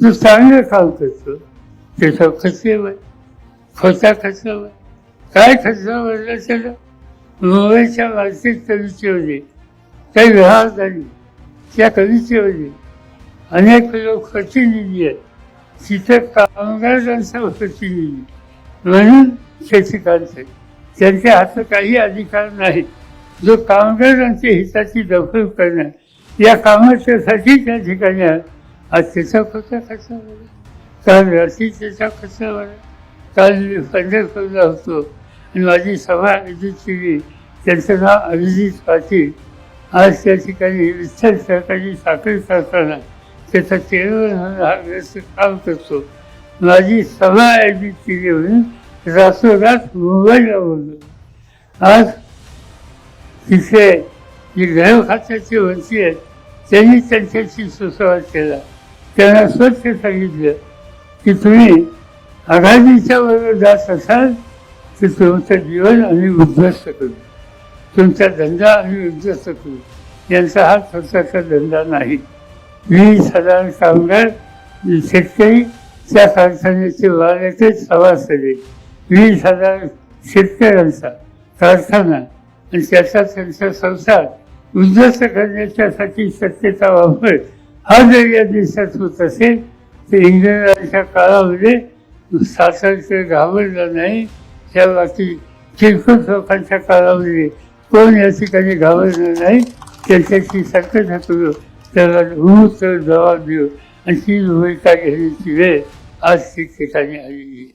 तू चांगलं काम करतो त्याचा खर्च वय खोटा खर्च वय काय खर्च वरला त्याला मुंबईच्या वार्षिक कवितेमध्ये काही व्यवहार झाली. त्या कवितेमध्ये अनेक लोक प्रतिनिधी आहेत? तिथे कामगारांचा प्रतिनिधी म्हणून शेतकांचे त्यांच्या हातात काही अधिकार नाही जो कामगारांच्या हिताची दखल करणार या कामाच्यासाठी त्या ठिकाणी आज त्याचा खर्च कसा बरं? काल रात्री त्याचा कसा बरं? काल मी पंढरपूरला होतो. आणि माझी सभा आयोजित केली त्यांचं नाव अभिजित पाटील आज त्या ठिकाणी विठ्ठल सरकारी साखर करताना त्याचा केरळ हा व्यस्त काम करतो. माझी सभा आयोजित केली म्हणून रातोरात मुंबईला बोललो. आज तिथे जे गृह खात्याचे मंत्री आहेत त्यांनी त्यांच्याशी सुसंवाद केला. त्यांना स्वच्छ सांगितलं की तुम्ही आघाडीच्या बरोबर जात असाल तर तुमचं जीवन आम्ही उद्ध्वस्त करू. तुमचा धंदा आम्ही उद्ध्वस्त करू. यांचा हा स्वतःचा धंदा नाही. वीस साधारण कामगार शेतकरी त्या कारखान्याचे वाऱ्याचे सभासदे. वीस हजार शेतकऱ्यांचा कारखाना आणि त्याचा त्यांचा संसार उद्ध्वस्त करण्याच्यासाठी शक्यता वापर हा जर या देशात होत असेल तर इंग्रजांच्या काळामध्ये हो सासरचं घाबरलं नाही त्या बाकी किरकोळ लोकांच्या काळामध्ये हो कोण या ठिकाणी घाबरलं नाही? त्याच्याशी संकट करू त्याला उत्तर जबाब देऊ. आणि ती भूमिका घेण्याची वेळ आज ठिकठिकाणी आलेली आहे.